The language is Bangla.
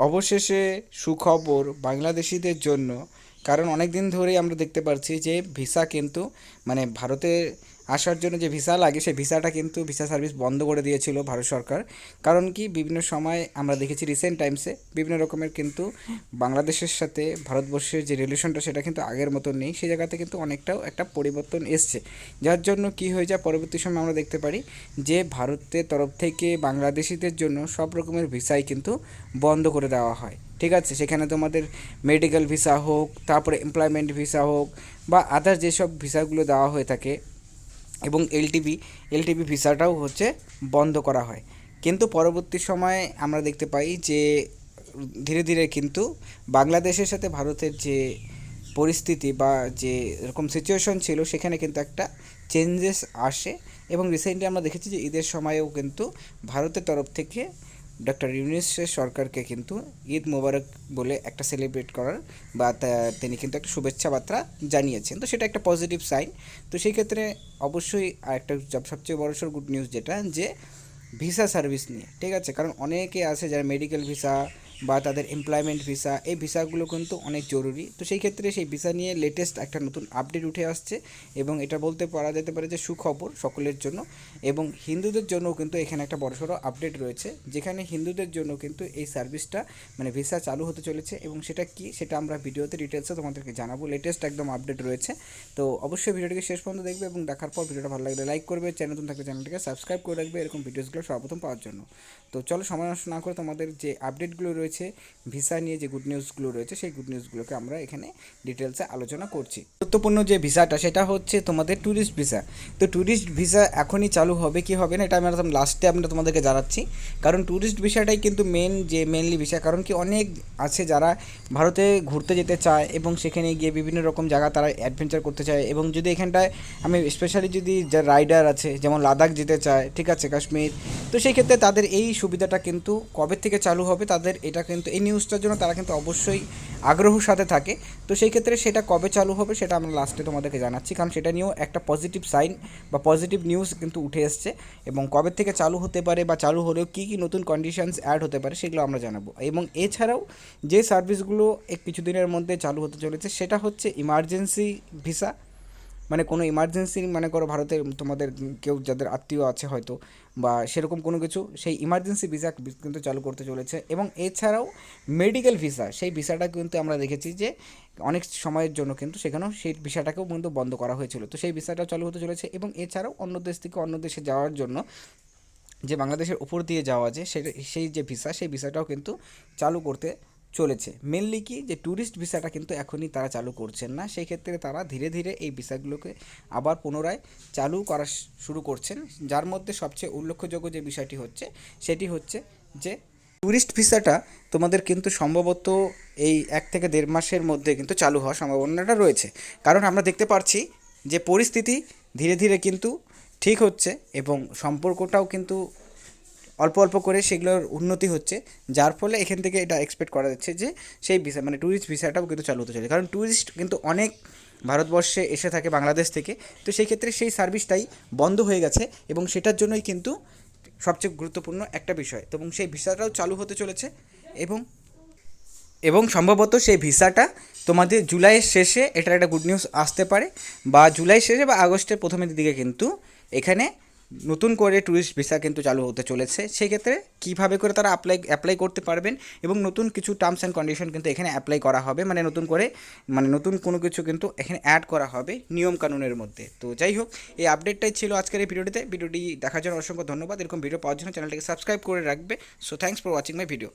অবশেষে সুখবর বাংলাদেশিদের জন্য, কারণ অনেক দিন ধরেই আমরা দেখতে পাচ্ছি যে ভিসা কিন্তু মানে ভারতে আসার জন্য যে ভিসা লাগে, সেই ভিসাটা কিন্তু ভিসা সার্ভিস বন্ধ করে দিয়েছিল ভারত সরকার। কারণ কি, বিভিন্ন সময় আমরা দেখেছি রিসেন্ট টাইমসে বিভিন্ন রকমের কিন্তু বাংলাদেশের সাথে ভারতবর্ষের যে রিলেশনটা সেটা কিন্তু আগের মতো নেই। সেই জায়গাতে কিন্তু অনেকটাও একটা পরিবর্তন এসছে। যার জন্য কি হয়ে যায়, পরবর্তী সময় আমরা দেখতে পারি যে ভারতের তরফ থেকে বাংলাদেশিদের জন্য সব রকমের ভিসাই কিন্তু বন্ধ করে দেওয়া হয়। ঠিক আছে, সেখানে তোমাদের মেডিকেল ভিসা হোক, তারপরে এমপ্লয়মেন্ট ভিসা হোক বা আদার যেসব ভিসাগুলো দেওয়া হয়ে থাকে এবং এলটিপি এলটিপি ভিসাটাও হচ্ছে বন্ধ করা হয়। কিন্তু পরবর্তী সময়ে আমরা দেখতে পাই যে, ধীরে ধীরে কিন্তু বাংলাদেশের সাথে ভারতের যে পরিস্থিতি বা যে এরকম সিচুয়েশন ছিল, সেখানে কিন্তু একটা চেঞ্জেস আসে। এবং রিসেন্টলি আমরা দেখেছি যে ঈদের সময়েও কিন্তু ভারতের তরফ থেকে ডক্টর ইউনিসের সরকারকে কিন্তু ঈদ মোবারক বলে একটা সেলিব্রেট করার বা তিনি কিন্তু একটা শুভেচ্ছা বার্তা জানিয়েছেন। তো সেটা একটা পজিটিভ সাইন তো সেই ক্ষেত্রে অবশ্যই একটা সবচেয়ে সবচেয়ে বড়সড় গুড নিউজ যেটা যে ভিসা সার্ভিস নিয়ে, ঠিক আছে? কারণ অনেকে আছে যারা মেডিকেল ভিসা বা তাদের এমপ্লয়মেন্ট ভিসা এই ভিসাগুলো কিন্তু অনেক জরুরি। তো সেই ক্ষেত্রে সেই ভিসা নিয়ে লেটেস্ট একটা নতুন আপডেট উঠে আসছে এবং এটা বলতে পারা যেতে পারে যে সুখবর সকলের জন্য এবং হিন্দুদের জন্যও কিন্তু এখানে একটা বড়সড় আপডেট রয়েছে, যেখানে হিন্দুদের জন্য কিন্তু এই সার্ভিসটা মানে ভিসা চালু হতে চলেছে এবং সেটা কি সেটা আমরা ভিডিওতে ডিটেলসে তোমাদেরকে জানাব। লেটেস্ট একদম আপডেট রয়েছে। তো অবশ্যই ভিডিওটিকে শেষ পর্যন্ত দেখবে এবং দেখার পর ভিডিওটা ভালো লাগলে লাইক করবে চ্যানেল নতুন থাকলে চ্যানেলটিকে সাবস্ক্রাইব করে রাখবে, এরকম ভিডিওসগুলো সর্বপ্রথম পাওয়ার জন্য। তো চলো সময় নষ্ট না করে তোমাদের যে আপডেটগুলো রয়েছে ভিসা নিয়ে যে গুড নিউজগুলো রয়েছে সেই গুড নিউজগুলোকে আমরা এখানে ডিটেলসে আলোচনা করছি। গুরুত্বপূর্ণ যে ভিসাটা সেটা হচ্ছে তোমাদের ট্যুরিস্ট ভিসা তো ট্যুরিস্ট ভিসা এখনই চালু হবে, কি হবে না এটা আমি একদম লাস্টে আমরা তোমাদেরকে জানাচ্ছি। কারণ ট্যুরিস্ট ভিসাটাই কিন্তু মেন যে মেনলি ভিসা কারণ কি অনেক আছে যারা ভারতে ঘুরতে যেতে চায় এবং সেখানে গিয়ে বিভিন্ন রকম জায়গা তারা অ্যাডভেঞ্চার করতে চায় এবং যদি এখানটায় আমি স্পেশালি যদি যা রাইডার আছে, যেমন লাদাখ যেতে চায়, ঠিক আছে, কাশ্মীর, তো সেই ক্ষেত্রে তাদের এই সুবিধাটা কিন্তু কবে থেকে চালু হবে তাদের এটা কিন্তু, এই নিউজটার জন্য তারা কিন্তু অবশ্যই আগ্রহর সাথে থাকে। তো সেই ক্ষেত্রে সেটা কবে চালু হবে সেটা আমরা লাস্টে তোমাদেরকে জানাচ্ছি। কারণ সেটা নিয়েও একটা পজিটিভ সাইন বা পজিটিভ নিউজ কিন্তু উঠে এসছে। এবং কবে থেকে চালু হতে পারে বা চালু হলেও কী কী নতুন কন্ডিশনস অ্যাড হতে পারে সেগুলো আমরা জানাব। এবং এছাড়াও যে সার্ভিসগুলো কিছুদিনের মধ্যে চালু হতে চলেছে, সেটা হচ্ছে ইমার্জেন্সি ভিসা মানে কোনো ইমার্জেন্সি মনে করো ভারতে তোমাদের কেউ যাদের আত্মীয় আছে হয়তো বা সেরকম কোনো কিছু, সেই ইমার্জেন্সি ভিসা কিন্তু চালু করতে চলেছে। এবং এছাড়াও মেডিকেল ভিসা সেই ভিসাটা কিন্তু আমরা দেখেছি যে অনেক সময়ের জন্য কিন্তু সেখানেও সেই ভিসাটাকেও কিন্তু বন্ধ করা হয়েছিল। তো সেই ভিসাটাও চালু হতে চলেছে এবং এছাড়াও অন্য দেশ থেকে অন্য দেশে যাওয়ার জন্য যে বাংলাদেশের উপর দিয়ে যাওয়া যে সেই যে ভিসা সেই ভিসাটাও কিন্তু চালু করতে চলেছে। মেনলি কি যে ট্যুরিস্ট ভিসাটা কিন্তু এখনই তারা চালু করছেন না সেই ক্ষেত্রে তারা ধীরে ধীরে এই ভিসাগুলোকে আবার পুনরায় চালু করা শুরু করছেন। যার মধ্যে সবচেয়ে উল্লেখযোগ্য যে বিষয়টি হচ্ছে, সেটি হচ্ছে যে ট্যুরিস্ট ভিসাটা তোমাদের কিন্তু সম্ভবত এই এক থেকে দেড় মাসের মধ্যে কিন্তু চালু হওয়ার সম্ভাবনাটা রয়েছে। কারণ আমরা দেখতে পারছি যে পরিস্থিতি ধীরে ধীরে কিন্তু ঠিক হচ্ছে এবং সম্পর্কটাও কিন্তু অল্প অল্প করে সেগুলোর উন্নতি হচ্ছে, যার ফলে এখান থেকে এটা এক্সপেক্ট করা যাচ্ছে যে সেই ভিসা মানে ট্যুরিস্ট ভিসাটাও কিন্তু চালু হতে চলে কারণ ট্যুরিস্ট কিন্তু অনেক ভারতবর্ষে এসে থাকে বাংলাদেশ থেকে, তো সেই ক্ষেত্রে সেই সার্ভিসটাই বন্ধ হয়ে গেছে এবং সেটার জন্যই কিন্তু সবচেয়ে গুরুত্বপূর্ণ একটা বিষয়। এবং সেই ভিসাটাও চালু হতে চলেছে এবং এবং সম্ভবত সেই ভিসাটা তোমাদের জুলাইয়ের শেষে, এটার একটা গুড নিউজ আসতে পারে, বা জুলাই শেষে বা আগস্টের প্রথমের দিকে কিন্তু এখানে নতুন করে ট্যুরিস্ট ভিসা কিন্তু চালু হতে চলেছে। সেক্ষেত্রে কীভাবে করে তারা অ্যাপ্লাই অ্যাপ্লাই করতে পারবেন এবং নতুন কিছু টার্মস অ্যান্ড কন্ডিশন কিন্তু এখানে অ্যাপ্লাই করা হবে। মানে নতুন করে মানে নতুন কোনো কিছু কিন্তু এখানে অ্যাড করা হবে নিয়ম কানুনের মধ্যে। তো যাই হোক, এই আপডেটটাই ছিল আজকের এই ভিডিওটিতে ভিডিওটি দেখার জন্য অসংখ্য ধন্যবাদ। এরকম ভিডিও পাওয়ার জন্য চ্যানেলটিকে সাবস্ক্রাইব করে রাখবে। So thanks for watching my video